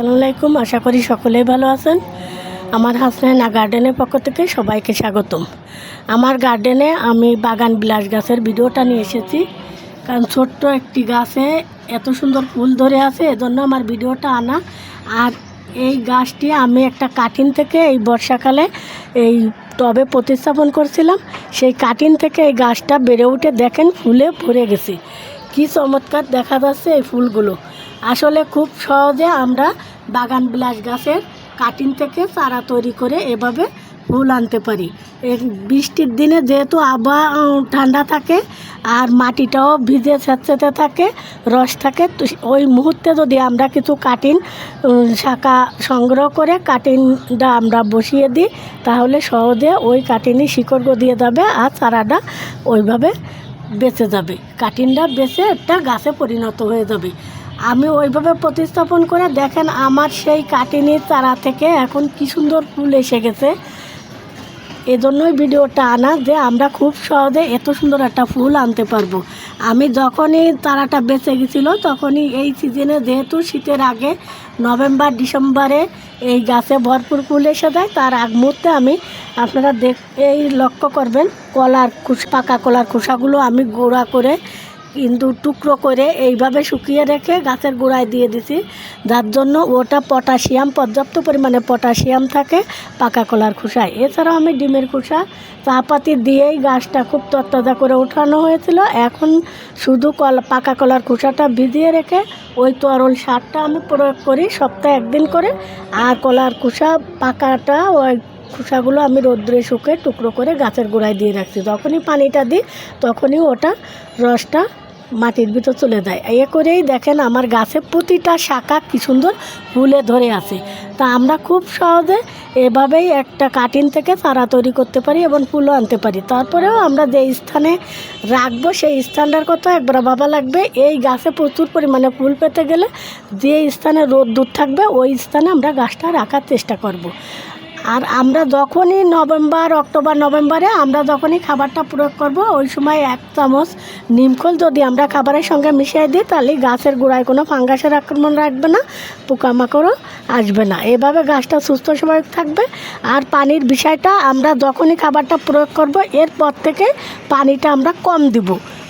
আসসালামু আলাইকুম। আশা করি সকলেই ভালো আছেন। আমার হাসনাইনা গার্ডেনের পক্ষ থেকে সবাইকে স্বাগতম। আমার গার্ডেনে আমি বাগান বিলাস গাছের ভিডিওটা নিয়ে এসেছি। কারণ ছোট্ট একটি গাছে এত সুন্দর ফুল ধরে আছে, এজন্য আমার ভিডিওটা আনা। আর এই গাছটি আমি একটা কাঠিন থেকে এই বর্ষাকালে এই টবে প্রতিস্থাপন করছিলাম। সেই কাঠিন থেকে এই গাছটা বেড়ে উঠে দেখেন ফুলে ভরে গেছে। কি চমৎকার দেখা যাচ্ছে এই ফুলগুলো। আসলে খুব সহজে আমরা বাগান বিলাস গাছের কাটিং থেকে চারা তৈরি করে এভাবে ফুল আনতে পারি। বৃষ্টির দিনে যেহেতু আবহাওয়া ঠান্ডা থাকে আর মাটিটাও ভিজে স্যাঁতস্যাঁতে থাকে রস থাকে ওই মুহূর্তে যদি আমরা কিছু কাটিং উম, শাখা সংগ্রহ করে কাটিংটা আমরা বসিয়ে দিই তাহলে সহজে ওই কাটিংই শিকড় দিয়ে যাবে আর চারাটা ওইভাবে বেঁচে যাবে। কাটিংটা বেঁচে একটা গাছে পরিণত হয়ে যাবে। আমি ওইভাবে প্রতিস্থাপন করে দেখেন আমার সেই কাটিনির চারা থেকে এখন কি সুন্দর ফুল এসে গেছে। এজন্যই ভিডিওটা আনা যে আমরা খুব সহজে এত সুন্দর একটা ফুল আনতে পারব। আমি যখনই তারাটা বেঁচে গেছিল তখনই এই সিজনে যেহেতু শীতের আগে নভেম্বর, ডিসেম্বরে এই গাছে ভরপুর ফুল এসে যায়, তার আগ মুহূর্তে আমি আপনারা দেখ এই লক্ষ্য করবেন, কলার কুশ পাকা কলার খোসাগুলো আমি গোড়া করে কিন্তু টুকরো করে এইভাবে শুকিয়ে রেখে গাছের গোড়ায় দিয়ে দিছি। যার জন্য ওটা পটাশিয়াম, পর্যাপ্ত পরিমাণে পটাশিয়াম থাকে পাকা কলার খোসায়। এছাড়াও আমি ডিমের খোসা, চাপাতি দিয়েই গাছটা খুব তত্তাজা করে উঠানো হয়েছিল। এখন শুধু কলা, পাকা কলার খোসাটা ভিজিয়ে রেখে ওই তরল সারটা আমি প্রয়োগ করি সপ্তাহে একদিন করে। আর কলার খোসা পাকাটা, ওই খোসাগুলো আমি রোদ্রে শুকে টুকরো করে গাছের গোড়ায় দিয়ে রাখছি। যখনই পানিটা দিই, তখনই ওটা রসটা মাটির ভিতর চলে যায়। এ করেই দেখেন আমার গাছে প্রতিটা শাখা কি সুন্দর ফুলে ধরে আছে। তা আমরা খুব সহজে এভাবেই একটা কাটিং থেকে চারা তৈরি করতে পারি এবং ফুলও আনতে পারি। তারপরেও আমরা যে স্থানে রাখব সেই স্থানটার কথা একবার ভাবা লাগবে। এই গাছে প্রচুর পরিমাণে ফুল পেতে গেলে যে স্থানে রোদ দূর থাকবে, ওই স্থানে আমরা গাছটা রাখার চেষ্টা করব। আর আমরা যখনই নভেম্বর, অক্টোবর, নভেম্বরে আমরা যখনই খাবারটা প্রয়োগ করব, ওই সময় এক চামচ নিমখোল যদি আমরা খাবারের সঙ্গে মিশিয়ে দিই, তাহলে গাছের গোড়ায় কোনো ফাঙ্গাসের আক্রমণ রাখবে না, পোকামাকড়ও আসবে না। এভাবে গাছটা সুস্থ স্বাভাবিক থাকবে। আর পানির বিষয়টা আমরা যখনই খাবারটা প্রয়োগ করব, এরপর থেকে পানিটা আমরা কম দিব।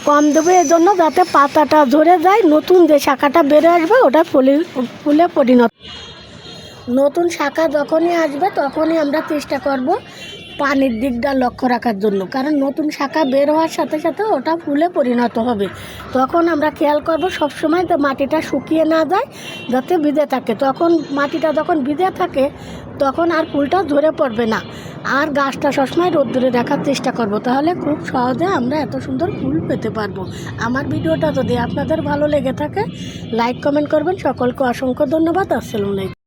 কম দেবো এই জন্য যাতে পাতাটা ঝরে যায়, নতুন যে শাখাটা বেড়ে আসবে, ওটা ফুলে ফুলে পরিণত নতুন শাখা যখনই আসবে, তখনই আমরা চেষ্টা করব পানির দিকটা লক্ষ্য রাখার জন্য। কারণ নতুন শাখা বের হওয়ার সাথে সাথে ওটা ফুলে পরিণত হবে। তখন আমরা খেয়াল করব সবসময় তো মাটিটা শুকিয়ে না যায়, যাতে ভিজে থাকে। তখন মাটিটা যখন ভিজে থাকে, তখন আর ফুলটা ধরে পড়বে না। আর গাছটা সবসময় রোদ্দুরে রাখার চেষ্টা করব। তাহলে খুব সহজে আমরা এত সুন্দর ফুল পেতে পারব। আমার ভিডিওটা যদি আপনাদের ভালো লেগে থাকে লাইক কমেন্ট করবেন। সকলকে অসংখ্য ধন্যবাদ। আসসালামু আলাইকুম।